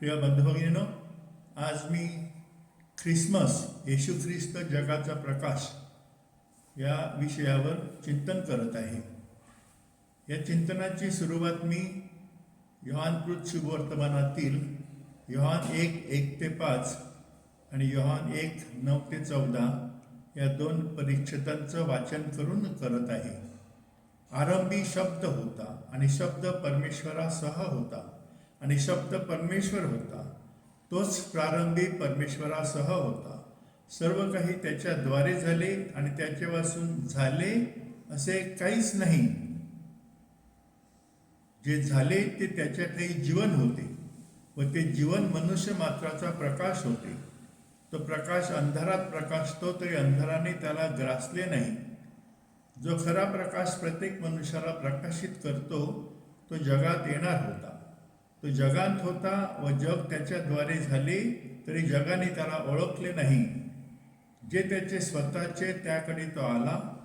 प्रिय बंधुभगिनीनो आज मी ख्रिसमस येशू ख्रिस्त जगाचा प्रकाश या विषयावर चिंतन करत आहे. या चिंतनाची सुरुवात मी योहानकृत शुभवर्तमानातील योहान एक एक ते पाच आणि योहान एक नऊ ते चौदा या दोन परिच्छेदांचं वाचन करून करत आहे. आरंभी शब्द होता आणि शब्द परमेश्वरासह होता. आणि शब्द परमेश्वर होता. तोच प्रारंभी परमेश्वरासह होता. सर्व काही त्याच्याद्वारे झाले आणि त्याच्यापासून झाले असे काहीच नाही. जे झाले ते त्याच्यातही जीवन होते व ते जीवन मनुष्य मात्राचा प्रकाश होते. तो प्रकाश अंधारात प्रकाशतो तरी अंधाराने त्याला ग्रासले नाही. जो खरा प्रकाश प्रत्येक मनुष्याला प्रकाशित करतो तो जगात येणार होता. तो जगात होता व जग त्याच्याद्वारे झाले तरी जगाने त्याला ओळखले नाही. जे त्याचे स्वतःचे त्याकडे तो आला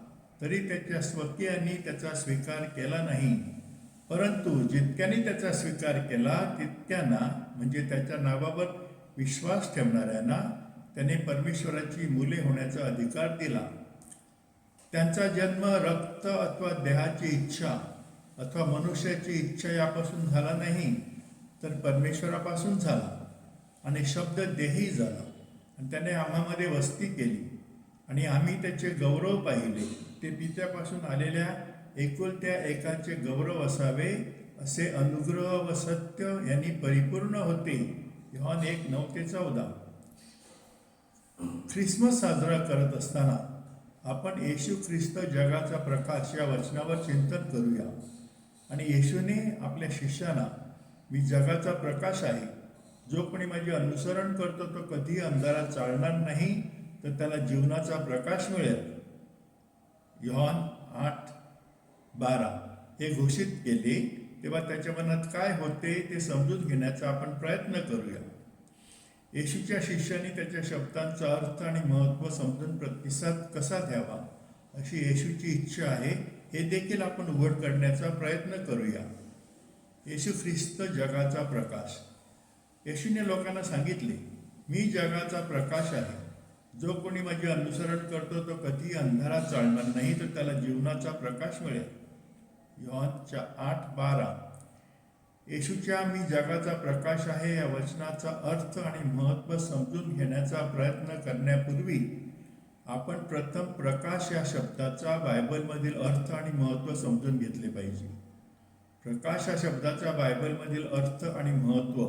तरी त्याच्या स्वकीयांनी त्याचा स्वीकार केला नाही. परंतु जितक्याने त्याचा स्वीकार केला तितक्यांना म्हणजे त्याच्या नावावर विश्वास ठेवणाऱ्यांना त्याने परमेश्वराची मुले होण्याचा अधिकार दिला. त्यांचा जन्म रक्त अथवा देहाची इच्छा अथवा मनुष्याची इच्छा यापासून झाला नाही. तर परमेश्वरापासून झाला. आणि शब्द देही झाला. आणि त्याने आम्हामध्ये वस्ती केली. आणि आम्ही त्याचे गौरव पाहिले. ते पित्यापासून आलेल्या एकुलत्या एकाचे गौरव असावे असे अनुग्रह व सत्य यांनी परिपूर्ण होते. योहान एक नऊ ते चौदा. ख्रिसमस साजरा करत असताना आपण येशू ख्रिस्त जगाचा प्रकाश या वचनावर चिंतन करूया. आणि येशूने आपल्या शिष्याला मी जगाचा प्रकाश आहे. जो कोणी माझे अनुसरण करतो तो कधी अंधारात चालणार नाही तर त्याला जीवनाचा प्रकाश मिळेल. योहान आठ बारा. हे घोषित केले तेव्हा त्याच्या मनात काय होते ते समजून घेण्याचा आपण प्रयत्न करूया. येशूच्या शिष्याने त्याच्या शब्दांचा अर्थ आणि महत्त्व समजून प्रतिसाद कसा द्यावा अशी येशूची इच्छा आहे हे देखील आपण उघड करण्याचा प्रयत्न करूया. येशू ख्रिस्त जगाचा प्रकाश. येशूने लोकांना सांगितले मी जगाचा प्रकाश आहे. जो कोणी माझे अनुसरण करतो तो कधीही अंधारात चालणार नाही तर त्याला जीवनाचा प्रकाश मिळेल. योहानच्या आठ बारा. येशूच्या मी जगाचा प्रकाश आहे या वचनाचा अर्थ आणि महत्त्व समजून घेण्याचा प्रयत्न करण्यापूर्वी आपण प्रथम प्रकाश या शब्दाचा बायबलमधील अर्थ आणि महत्त्व समजून घेतले पाहिजे. प्रकाश या शब्दाचा बायबलमधील अर्थ आणि महत्त्व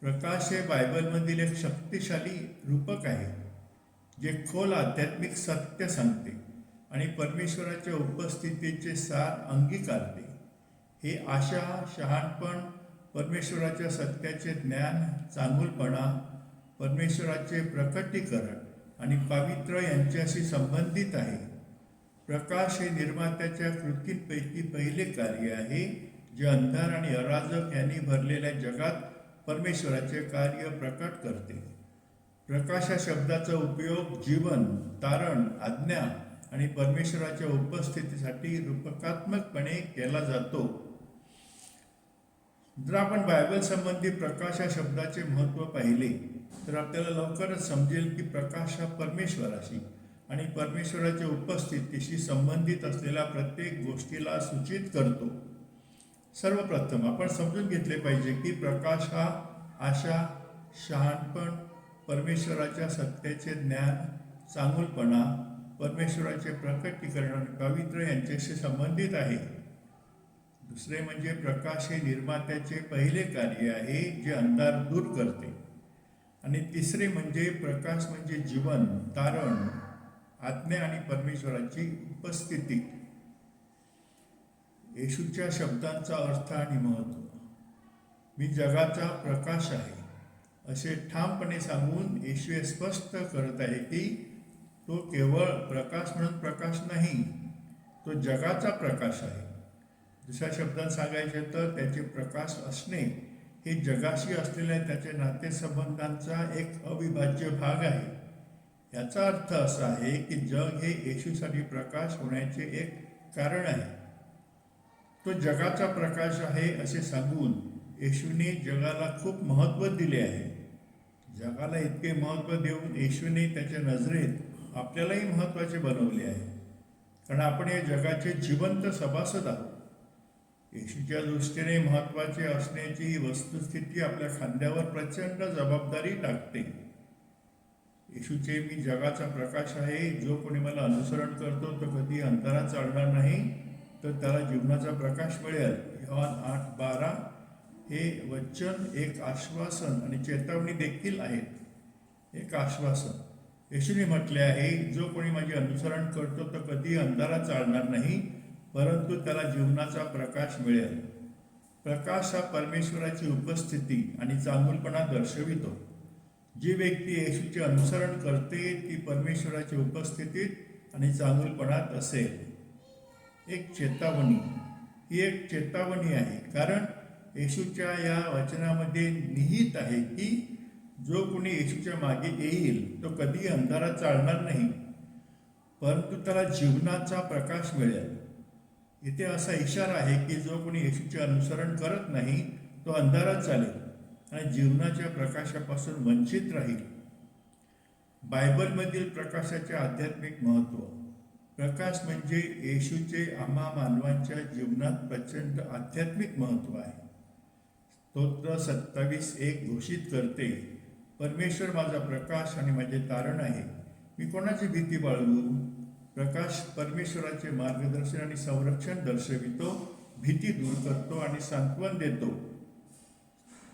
प्रकाश हे बायबलमधील एक शक्तिशाली रूपक आहे जे खोल आध्यात्मिक सत्य सांगते आणि परमेश्वराच्या उपस्थितीचे सार अंगीकारते. हे आशा शहाणपण परमेश्वराच्या सत्याचे ज्ञान चांगुलपणा परमेश्वराचे प्रकटीकरण आणि पावित्र्य यांच्याशी संबंधित आहे. प्रकाश हे निर्मात्याच्या कृतींपैकी पहिले कार्य आहे जे अंधार आणि अराजक यांनी भरलेल्या जगात परमेश्वराचे कार्य प्रकट करते. प्रकाश या शब्दाचा उपयोग जीवन तारण आज्ञा आणि परमेश्वराच्या उपस्थितीसाठी रूपकात्मकपणे केला जातो. जर आपण बायबल संबंधी प्रकाश या शब्दाचे महत्त्व पाहिले तर आपल्याला लवकरच समजेल की प्रकाश हा परमेश्वराशी आणि परमेश्वराच्या उपस्थितीशी संबंधित असलेल्या प्रत्येक गोष्टीला सूचित करतो. सर्वप्रथम आपण समजून घेतले पाहिजे की प्रकाश हा आशा शहाणपण परमेश्वराच्या सत्याचे ज्ञान चांगुलपणा परमेश्वराचे प्रकटीकरण पवित्र यांच्याशी संबंधित आहे. दुसरे म्हणजे प्रकाश हे निर्मात्याचे पहिले कार्य आहे जे अंधार दूर करते. आणि तिसरे म्हणजे प्रकाश म्हणजे जीवन तारण आत्म्या आणि परमेश्वराची उपस्थिती. येशूच्या शब्दांचा अर्थ आणि महत्त्व. मी जगाचा प्रकाश आहे असे ठामपणे सांगून येशू हे स्पष्ट करत आहे की तो केवळ प्रकाश म्हणून प्रकाश नाही तो जगाचा प्रकाश आहे. दुसऱ्या शब्दात सांगायचे तर त्याचे प्रकाश असणे हे जगाशी असलेल्या त्याच्या नातेसंबंधांचा एक अविभाज्य भाग आहे. याचा अर्थ असा आहे की जग हे येशूसाठी प्रकाश होण्याचे एक कारण आहे. तो जगाचा प्रकाश आहे असे सांगून येशूने जगाला खूप महत्त्व दिले आहे. जगाला इतके महत्त्व देऊन येशूने त्याच्या नजरेत आपल्यालाही महत्त्वाचे बनवले आहे. कारण आपण या जगाचे जिवंत सभासद आहोत. येशूच्या दृष्टीने महत्त्वाचे असण्याची ही वस्तुस्थिती आपल्या खांद्यावर प्रचंड जबाबदारी टाकते. येशूचे मी जगाचा प्रकाश आहे. जो कोणी मला अनुसरण करतो तो कधी अंतरात चालणार नाही. तर त्याला जीवनाचा प्रकाश मिळेल. यहोवान आठ बारा. हे वचन एक आश्वासन आणि चेतावणी देखील आहेत. एक आश्वासन. येशूने म्हटले आहे जो कोणी माझे अनुसरण करतो तो कधी अंधारात चालणार नाही परंतु त्याला जीवनाचा प्रकाश मिळेल. प्रकाश हा परमेश्वराची उपस्थिती आणि चांगुलपणा दर्शवितो. जी व्यक्ती येशूचे अनुसरण करते ती परमेश्वराच्या उपस्थितीत आणि चांगुलपणात असेल. एक चेतावणी. ही एक चेतावणी आहे. कारण येशूच्या या वचनामध्ये निहित आहे की जो कोणी येशूच्या मागे येईल तो कधी अंधारात चालणार नाही. परंतु त्याला जीवनाचा प्रकाश मिळेल. इथे असा इशारा आहे की जो कोणी येशूचे अनुसरण करत नाही तो अंधारात चालेल. आणि जीवनाच्या प्रकाशापासून वंचित राहील. बायबलमधील प्रकाशाचे आध्यात्मिक महत्त्व. प्रकाश म्हणजे येशूचे आम्हा मानवांच्या जीवनात प्रचंड आध्यात्मिक महत्त्व आहे. स्तोत्र सत्तावीस एक घोषित करते परमेश्वर माझा प्रकाश आणि माझे तारण आहे. मी कोणाची भीती बाळगू? प्रकाश परमेश्वराचे मार्गदर्शन आणि संरक्षण दर्शवितो भीती दूर करतो आणि सांत्वन देतो.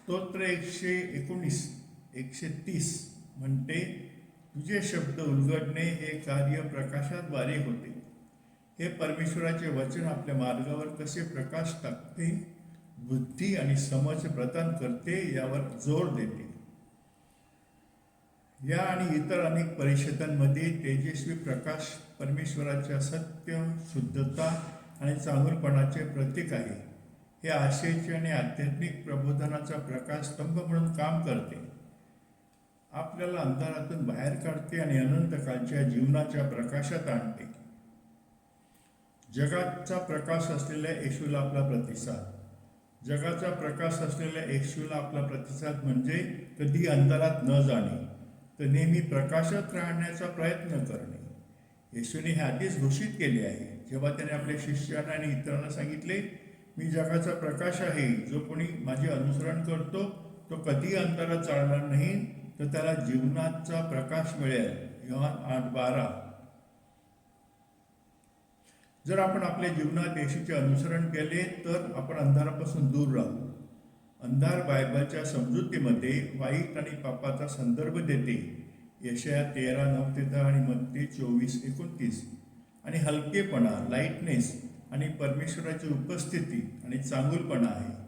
स्तोत्र एकशे एकोणीस एकशे तीस म्हणते तुझे शब्द उलगडणे हे कार्य प्रकाशाद्वारे होते. हे परमेश्वराचे वचन आपल्या मार्गावर कसे प्रकाश टाकते बुद्धी आणि समज प्रदान करते यावर जोर देते. या आणि इतर अनेक परिषदांमध्ये तेजस्वी प्रकाश परमेश्वराच्या सत्य शुद्धता आणि चांगलपणाचे प्रतीक आहे. हे आशयाचे आणि आध्यात्मिक प्रबोधनाचा प्रकाश स्तंभ म्हणून काम करते. आपल्याला अंधारातून बाहेर काढते आणि अनंतकालच्या जीवनाच्या प्रकाशात आणते. जगाचा प्रकाश असलेल्या येशूला आपला प्रतिसाद. जगाचा प्रकाश असलेल्या येशूला आपला प्रतिसाद म्हणजे कधी अंधारात न जाणे तर नेहमी प्रकाशात राहण्याचा प्रयत्न करणे. येशूने हे आधीच घोषित केले आहे. जेव्हा त्याने आपल्या शिष्यांना आणि इतरांना सांगितले मी जगाचा प्रकाश आहे जो कोणी माझे अनुसरण करतो तो कधी अंतरात चालणार नाही तर त्याला जीवनाचा प्रकाश मिळेल. योहान आठ बारा. जर आपण आपल्या जीवनात येशूचे अनुसरण केले तर आपण अंधारापासून दूर राहू. अंधार बायबलच्या समजुतीमध्ये वाईट आणि पापाचा संदर्भ देते. यशया तेरा नऊ ते दहा आणि मत्ते चोवीस एकोणतीस. आणि हलकेपणा लाईटनेस आणि परमेश्वराची उपस्थिती आणि चांगुलपणा आहे.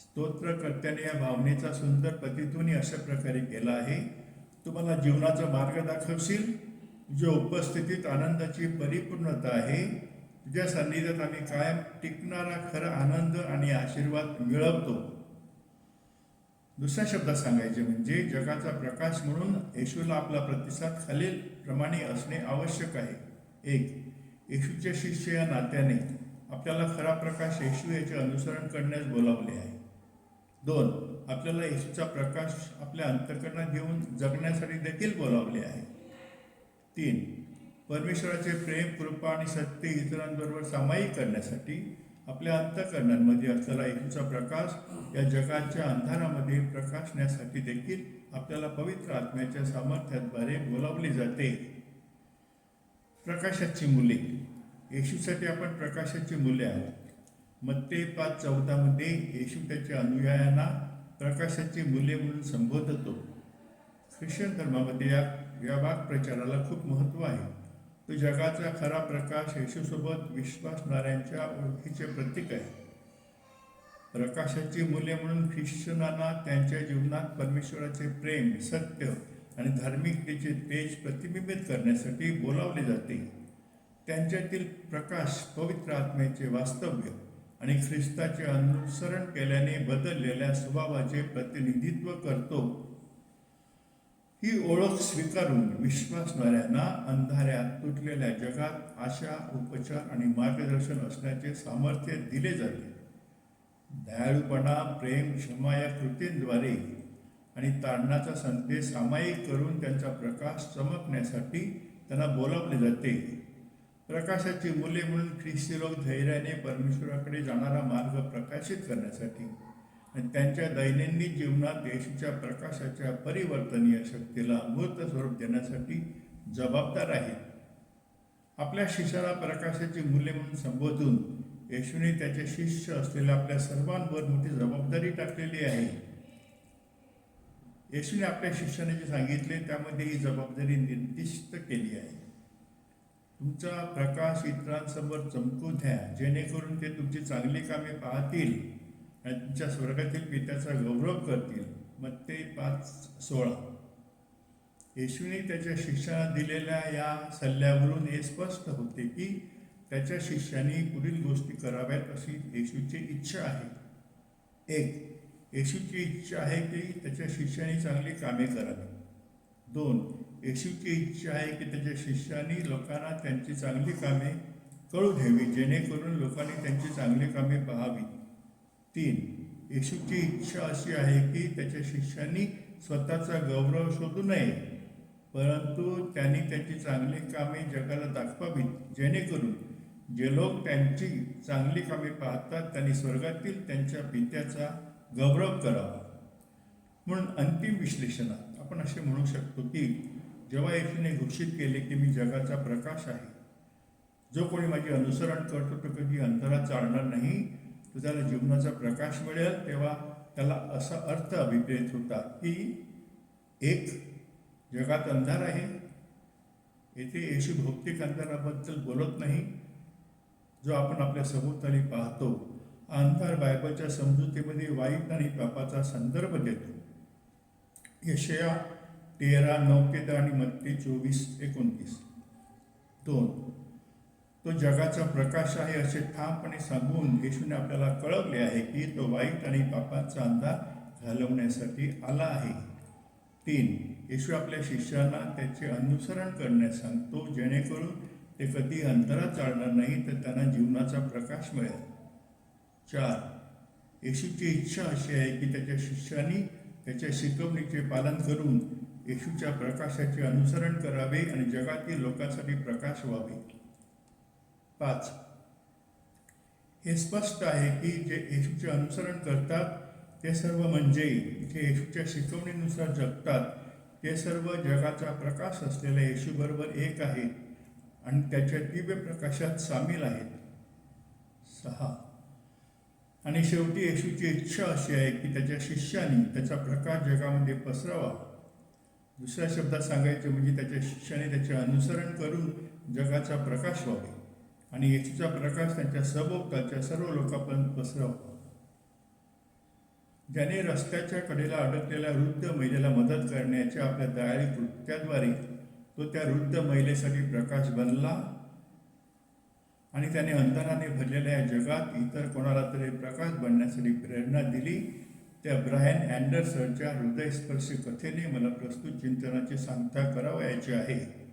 स्तोत्रकर्त्याने या भावनेचा सुंदर प्रतिध्वनी अशा प्रकारे केला आहे. तुम्हाला जीवनाचा मार्ग दाखवशील तुझ्या उपस्थितीत आनंदाची परिपूर्णता आहे. तुझ्या सान्निध्यात आम्ही कायम टिकणारा खरा आनंद आणि आशीर्वाद मिळवतो. दुसऱ्या शब्दात सांगायचे म्हणजे जगाचा प्रकाश म्हणून येशूला आपला प्रतिसाद खालील प्रमाणे असणे आवश्यक आहे. एक येशूचे शिष्य या नात्याने आपल्याला खरा प्रकाश येशू याचे अनुसरण करण्यास बोलावले आहे. दोन आपल्याला येशूचा प्रकाश आपल्या अंतकरणात घेऊन जगण्यासाठी देखील बोलावले आहे. तीन परमेश्वराचे प्रेम कृपा आणि सत्य इतरांबरोबर सामायिक करण्यासाठी आपल्या अंतकरणांमध्ये असलेला येशूचा प्रकाश या जगाच्या अंधारामध्ये प्रकाशण्यासाठी देखील आपल्याला पवित्र आत्म्याच्या सामर्थ्याद्वारे बोलावले जाते. प्रकाशाची मुले. येशूसाठी आपण प्रकाशाची मुले आहोत. मत्ते पाच चौदामध्ये येशू त्याच्या अनुयायांना प्रकाशाची मुले म्हणून संबोधतो. ख्रिश्चन धर्मामध्ये या या वाक प्रचाराला खूप महत्त्व आहे. तो जगाचा खरा प्रकाश येशूसोबत विश्वासणाऱ्यांच्या ओळखीचे प्रतीक आहे. प्रकाशाची मुले म्हणून ख्रिश्चनांना त्यांच्या जीवनात परमेश्वराचे प्रेम सत्य आणि धार्मिकतेचे तेज प्रतिबिंबित करण्यासाठी बोलावले जाते. त्यांच्यातील प्रकाश पवित्र आत्म्याचे वास्तव्य आणि ख्रिस्ताचे अनुसरण केल्याने बदललेल्या स्वभावाचे प्रतिनिधित्व करतो. ही ओळख स्वीकारून विश्वासणाऱ्यांना अंधाऱ्यात तुटलेल्या जगात आशा उपचार आणि मार्गदर्शन असण्याचे सामर्थ्य दिले जाते. दयाळूपणा प्रेम क्षमा या कृतींद्वारे आणि ताणणाचा संदेश सामायिक करून त्यांचा प्रकाश चमकण्यासाठी त्यांना बोलावले जाते. प्रकाशाची मुले म्हणून ख्रिस्ती लोक धैर्याने परमेश्वराकडे जाणारा मार्ग प्रकाशित करण्यासाठी आणि त्यांच्या दैनंदिन जीवनात येशूच्या प्रकाशाच्या परिवर्तनीय शक्तीला मूर्त स्वरूप देण्यासाठी जबाबदार आहेत. आपल्या शिष्याला प्रकाशाची मुले म्हणून संबोधून येशूने त्याचे शिष्य असलेल्या आपल्या सर्वांवर मोठी जबाबदारी टाकलेली आहे. येशूने आपल्या शिष्याने जे सांगितले त्यामध्ये ही जबाबदारी निर्दिष्ट केली आहे. तुमचा प्रकाश इतरांसमोर चमकू द्या जेणेकरून ते तुमची चांगली कामे पाहतील आणि तुमच्या स्वर्गातील पित्याचा गौरव करतील. मग ते पाच सोळा. येशूने त्याच्या शिष्याला दिलेल्या या सल्ल्यावरून हे स्पष्ट होते की त्याच्या शिष्याने पुढील गोष्टी कराव्यात अशी येशूची इच्छा आहे. एक येशूची इच्छा आहे की त्याच्या शिष्यांनी चांगली कामे करावी. दोन येशूची इच्छा आहे की त्याच्या शिष्यांनी लोकांना त्यांची चांगली कामे कळू द्यावी जेणेकरून लोकांनी त्यांची चांगली कामे पाहावी. तीन येशूची इच्छा अशी आहे की त्याच्या शिष्यांनी स्वतःचा गौरव शोधू नये परंतु त्यांनी त्यांची चांगली कामे जगाला दाखवावीत जेणेकरून जे लोक त्यांची चांगली कामे पाहतात त्यांनी स्वर्गातील त्यांच्या पित्याचा गौरव करावा. म्हणून अंतिम विश्लेषणात आपण असे म्हणू शकतो की जेव्हा येशूने घोषित केले की मी जगाचा प्रकाश आहे जो कोणी माझे अनुसरण करतो तो कधी अंधारात चालणार नाही तो त्याला जीवनाचा प्रकाश मिळेल तेव्हा त्याला असा अर्थ अभिप्रेत होता की एक जगात अंधार आहे. येथे येशू भौतिक अंधाराबद्दल बोलत नाही जो आपण आपल्या सभोवताली पाहतो. हा बायबलच्या समजुतीमध्ये वाईट आणि पापाचा संदर्भ देतो. यशया तेरा नऊ ते दहा आणि मत्ते चोवीस एकोणतीस. दोन तो जगाचा प्रकाश आहे असे ठामपणे सांगून येशूने आपल्याला कळवले आहे की तो वाईट आणि पापाचा अंधार घालवण्यासाठी आला आहे. तीन येशू आपल्या शिष्यांना त्याचे अनुसरण करण्यास सांगतो जेणेकरून ते कधी अंतरात चालणार नाही तर त्यांना जीवनाचा प्रकाश मिळेल. चार येशूची इच्छा अशी आहे की त्याच्या शिष्यांनी त्याच्या शिकवणीचे पालन करून येशूच्या प्रकाशाचे अनुसरण करावे आणि जगातील लोकांसाठी प्रकाश व्हावे. पाच. हे स्पष्ट आहे की जे येशूचे अनुसरण करतात ते सर्व म्हणजे जे येशूच्या शिकवणीनुसार जगतात ते सर्व जगाचा प्रकाश असलेल्या येशूबरोबर एक आहेत आणि त्याच्या दिव्य प्रकाशात सामील आहेत. सहा. आणि शेवटी येशूची इच्छा अशी आहे की त्याच्या शिष्यांनी त्याचा प्रकाश जगामध्ये पसरावा. दुसऱ्या शब्दात सांगायचे म्हणजे त्याच्या शिष्याने त्याचे अनुसरण करून जगाचा प्रकाश व्हावे आणि येशूचा प्रकाश त्यांच्या सभोवतालच्या सर्व लोकांपर्यंत पसरावा. ज्याने रस्त्याच्या कडेला अडकलेल्या वृद्ध महिलेला मदत करण्याच्या आपल्या दयाळी कृत्याद्वारे तो त्या वृद्ध महिलेसाठी प्रकाश बनला आणि त्याने अंतराने भरलेल्या या जगात इतर कोणाला तरी प्रकाश बनण्यासाठी प्रेरणा दिली. त्या ब्रायन अँडरसनच्या हृदयस्पर्शी कथेने मला प्रस्तुत चिंतनाची सांगता करावयाची आहे.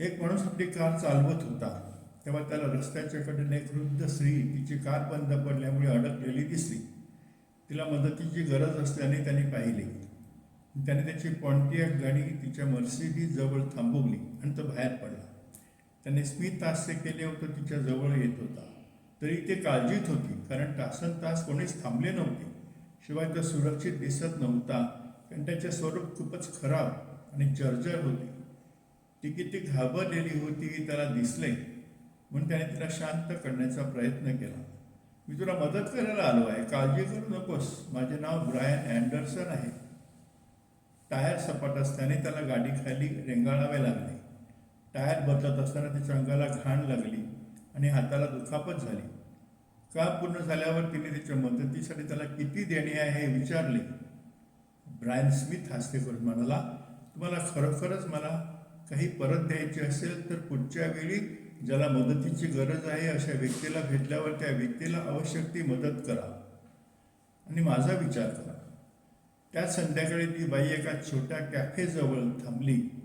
एक माणूस आपली कार चालवत होता. तेव्हा त्याला रस्त्याच्या कडेने एक वृद्ध स्त्री तिची कार बंद पडल्यामुळे अडकलेली दिसली. तिला मदतीची गरज असल्याने त्याने पाहिले. त्याने त्याची पॉन्टियाक गाडी तिच्या मर्सिडीज जवळ थांबवली आणि तो बाहेर पडला. त्याने स्मित हास्य केले होतं तिच्या जवळ येत होता. तरी ते काळजीत होती कारण तासन तास कोणीच थांबले नव्हते. शिवाय तो सुरक्षित दिसत नव्हता कारण त्याचे स्वरूप खूपच खराब आणि जर्जर होते. ती किती घाबरलेली होती हे त्याला दिसले म्हणून त्याने तिला शांत करण्याचा प्रयत्न केला. मी तुला मदत करायला आलो आहे काळजी करू नकोस. माझे नाव ब्रायन अँडरसन आहे. टायर सपाट असल्याने त्याला गाडीखाली रेंगाळावे लागले. टायर बदलत असताना तिच्या अंगाला घाण लागली आणि हाताला दुखापत झाली. काम पूर्ण झाल्यावर तिने तिच्या मदतीसाठी त्याला किती देणे आहे हे विचारले. ब्रायन स्मिथ हास्य करून म्हणाला तुम्हाला खरोखरच मला काही परत द्यायची असेल तर पुढच्या वेळी ज्याला मदतीची गरज आहे अशा व्यक्तीला भेटल्यावर त्या व्यक्तीला आवश्यक ती मदत करा. आणि माझा विचार करा. त्या संध्याकाळी ती बाई एका छोट्या कॅफेजवळ थांबली.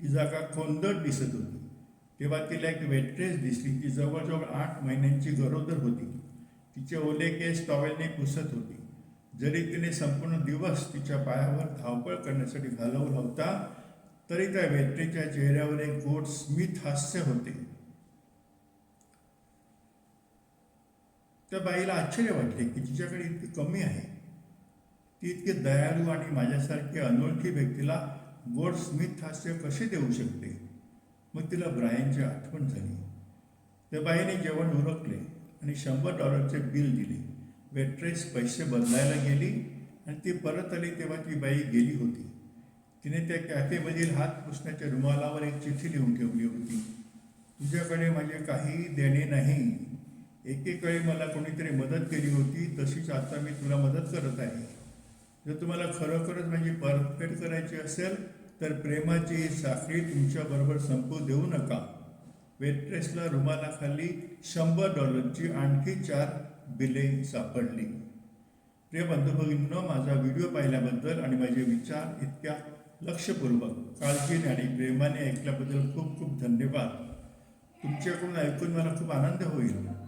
ती जागा खोंदट दिसत होती. तेव्हा तिला एक वेट्रेस दिसली ती जवळजवळ आठ महिन्यांची गरोदर होती. तिचे ओले केस टॉवेलने पुसत होती. जरी तिने संपूर्ण दिवस तिच्या पायावर धावपळ करण्यासाठी घालवला होता तरी त्या व्यक्तीच्या चेहऱ्यावर एक गोड स्मित हास्य होते. त्या बाईला आश्चर्य वाटले की तिच्याकडे इतकी कमी आहे. ती इतकी दयाळू आणि माझ्यासारखी अनोळखी व्यक्तीला गोड स्मित हास्य कसे देऊ शकते? मग तिला ब्रायनची आठवण झाली. त्या बाईने जेवण उरकले आणि शंभर डॉलरचे बिल दिले. वेट्रेस पैसे बदलायला गेली आणि ती परत आली तेव्हा ती बाई गेली होती. तिने त्या कॅफेमधील हात पुसण्याच्या रुमालावर एक चिठ्ठी लिहून ठेवली होती. तुझ्याकडे माझे काही देणे नाही. एकेकाळी मला कोणीतरी मदत केली होती तशीच आता मी तुला मदत करत आहे. जर तुम्हाला खरोखरच माझी परतफेड करायची असेल तर प्रेमाची साखळी तुमच्याबरोबर संपू देऊ नका. वेट्रेसला रुमालाखाली शंभर डॉलरची आणखी चार बिले सापडली. प्रिय बंधुभगिनीनं माझा व्हिडिओ पाहिल्याबद्दल आणि माझे विचार इतक्या लक्षपूर्वक काळजीने आणि प्रेमाने ऐकल्याबद्दल खूप खूप धन्यवाद. तुमच्याकडून ऐकून मला खूप आनंद होईल.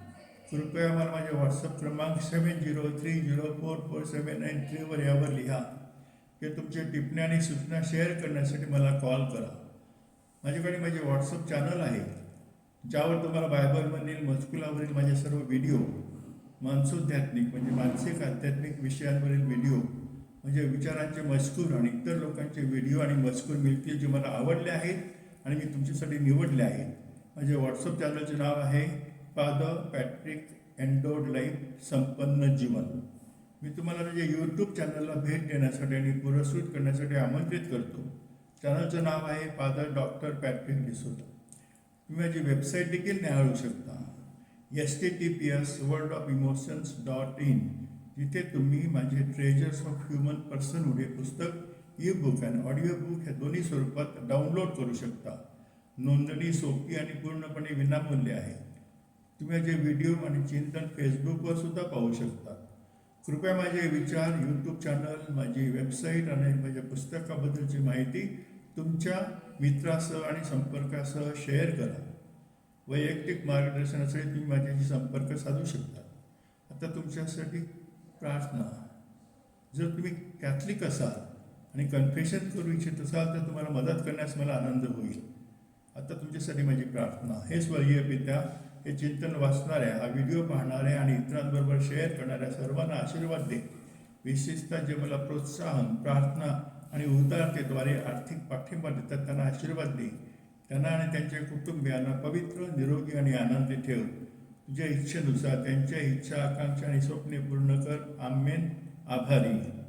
कृपया मला माझे व्हॉट्सअप क्रमांक seven zero three zero four four seven nine थ्रीवर यावर लिहा. किंवा तुमचे टिप्पणी आणि सूचना शेअर करण्यासाठी मला कॉल करा. माझ्याकडे माझे व्हॉट्सअप चॅनल आहे ज्यावर तुम्हाला बायबलमधील मजकुलावरील माझे सर्व व्हिडिओ मानसोध्यात्मिक म्हणजे मानसिक आध्यात्मिक विषयांवरील व्हिडिओ म्हणजे विचारांचे मजकूर आणि इतर लोकांचे व्हिडिओ आणि मजकूर मिळतील जे मला आवडले आहेत आणि मी तुमच्यासाठी निवडले आहेत. माझे व्हॉट्सअप चॅनलचे नाव आहे फादर पॅट्रिक एन्डोड लाईफ संपन्न जीवन. मी तुम्हाला माझ्या यूट्यूब चॅनलला भेट देण्यासाठी आणि पुरस्कृत करण्यासाठी आमंत्रित करतो. चॅनलचं नाव आहे फादर डॉक्टर पॅट्रिक डिसोदा तुम्ही माझी वेबसाईट देखील न्याहाळू शकता. S T T P S world of emotions dot in जिथे तुम्ही माझे ट्रेजर्स ऑफ ह्युमन पर्सन हे पुस्तक ई बुक आणि ऑडिओ बुक ह्या दोन्ही स्वरूपात डाउनलोड करू शकता. नोंदणी सोपी आणि पूर्णपणे विनामूल्य आहे. तुम्ही माझे व्हिडिओ आणि चिंतन फेसबुकवर सुद्धा पाहू शकता. कृपया माझे विचार यूट्यूब चॅनल माझी वेबसाईट आणि माझ्या पुस्तकाबद्दलची माहिती तुमच्या मित्रासह आणि संपर्कासह शेअर करा. वैयक्तिक मार्गदर्शनासाठी तुम्ही माझ्याशी संपर्क साधू शकता. आता तुमच्यासाठी प्रार्थना. जर तुम्ही कॅथलिक असाल आणि कन्फेशन करू इच्छित असाल तर तुम्हाला मदत करण्यास मला आनंद होईल. आता तुमच्यासाठी माझी प्रार्थना. हे स्वर्गीय पित्या हे चिंतन वाचणाऱ्या हा व्हिडिओ पाहणाऱ्या आणि इतरांबरोबर शेअर करणाऱ्या सर्वांना आशीर्वाद दे. विशेषतः जे मला प्रोत्साहन प्रार्थना आणि उदारतेद्वारे आर्थिक पाठिंबा देतात त्यांना आशीर्वाद दे. त्यांना आणि त्यांच्या कुटुंबियांना पवित्र निरोगी आणि आनंदी ठेव. तुझ्या इच्छेनुसार त्यांच्या इच्छा आकांक्षा आणि स्वप्ने पूर्ण कर. आम्मेन आभारी.